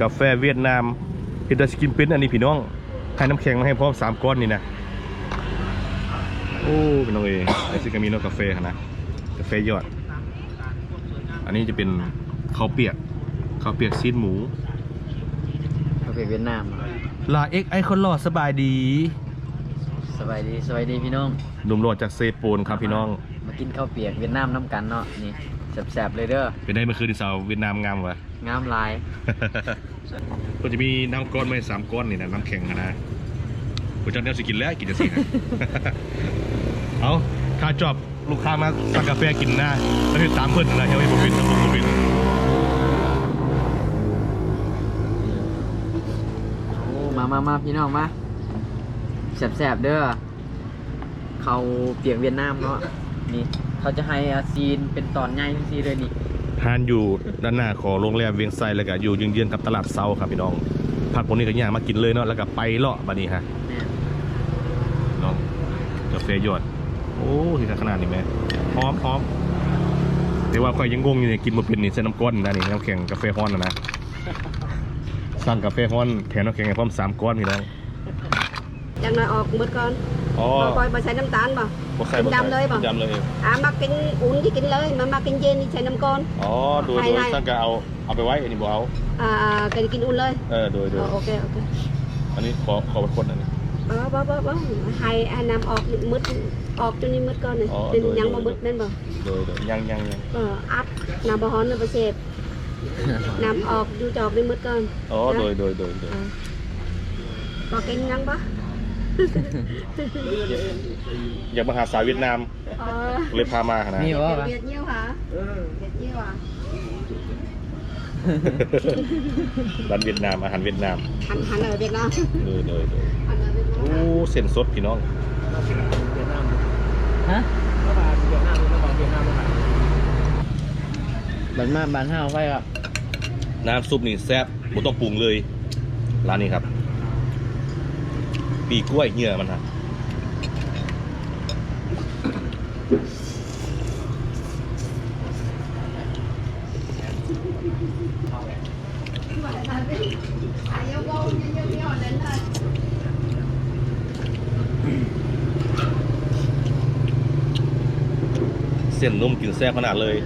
กาแฟเวียดนามเฮ็ดได้สกินเป็นอันนี้พี่น้องให้น้ำแข็งมาให้พร้อมสามก้อนนี่นะโอ้พี่น้องเอ้ยไอซิกามิโนกาแฟหั่นนะกาแฟยอด อันนี้จะเป็นข้าวเปียกข้าวเปียกซีนหมูกาแฟเวียดนามลาเอ็กไอคอนลอสบายดี สบายดีสบายดีพี่น้องหนุ่มโลดจากเซโปนครับพี่น้อง มากินข้าวเปียกเวียดนามน้ำกันเนาะนี่แซ่บๆเลยเด้อเป็นได้เมื่อคืนที่สาวเวียดนามงามวะงามหลาย ก็จะมีน้ำก้อนไม่สามก้อนนี่นะน้ำแข็งอะนะกูจะเนี้ยสิกินแล้วกินจะสิฮะเอาถ้าจอบลูกค้ามาสั่งกาแฟกินนะแล้วคือตามเพื่อนนะเฮ้ยผมเป็นผมเป็นโอ้มามามาพี่น้องมาแซ่บๆเด้อข้าวเปียกเวียดนามเนาะ นี่ เขาจะให้อาซีนเป็นตอนใหญ่ซีเลยนี่ทานอยู่ด้านหน้าของโรงแรมเวียงไซแล้วก็อยู่ยืนเยื้องๆกับตลาดเซาครับพี่น้องผักพวกนี้ก็ย่างมากินเลยเนาะแล้วก็ไปเลาะบัดนี้ฮะแม่น้องกาแฟยอด โอ้ที่ขนาดนี้แม่พร้อมพร้อมแต่ว่าข่อยยังงงอยู่เนี่ยกินมาเป็นนี่เส้นน้ำก้อนนะนี่น้ำแข็งกาแฟฮ้อนนะนะสั่งกาแฟฮ้อนแถมน้ำแข็งให้พร้อมสามก้อนพี่น้องจังเลยออกมืดก่อน อ๋อ บ่ปล่อยมาใส่น้ำตาลบ่ บ่ใส่กินดำเลยป่ะดำเลยอ่ามากินอุ่นที่กินเลยมันมากินเย็นที่ใส่น้ำก้อน อ๋อโดยให้โดยให้สั่งก็เอาเอาไปไว้อันนี้บ่เอาอ่ากินกินอุ่นเลยเออโดยโดเอยอโอเคโอเคอันนี้ขอขอเป็นคนอันนี้เออบ่บ่บ่ให้ให้น้ำออกมืดออกจนนี้มืดก่อนเลยอ๋อเป็นโดยยังโดบ่ยมืดนั่นบ่โดยโดยยังยังยังเอออัดน้ำบ่ฮ้อนน้ำบ่เสพน้ำออกอยู่จอกนี่มืดก่อน อ๋อโดยโดยโดยโดยเออบ่กินยังบ่ อยากมาหาสาวเวียดนามเออเลยพามานะนี่วะเวียดเยี่ยวหะเวียดเยี่ยวอะร้านเวียดนามอาหารเวียดนามหันหันเลยเวียดนามโดยโดยโดยหันเลยเวียดนามโอ้เส้นสดพี่น้องฮะบันมาบันห้าวไฟครับน้ำซุปนี่แซ่บบ่ต้องปรุงเลย ร้านนี้ครับ ปีกล้วยเหงื่อมันฮะเส้นนุ่มกินแซ่บขนาดเลย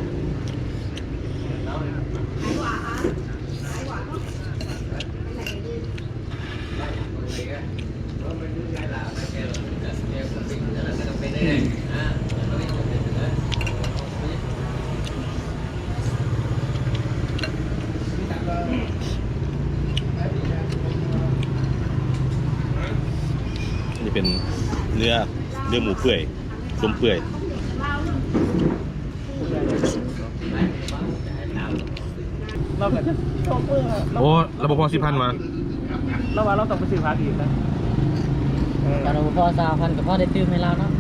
นี่เป็นเนื้อเนื้อหมูเปื่อยต้มเปื่อยเราแบบโชเฟอร์อะเราโอ้ระบบพอสิพันมาเราว่าเราต้องไปซื้อพาร์ทอีกนะเออการอุปกรณ์สาวพันกับพ่อได้ตื้มให้เราเนาะ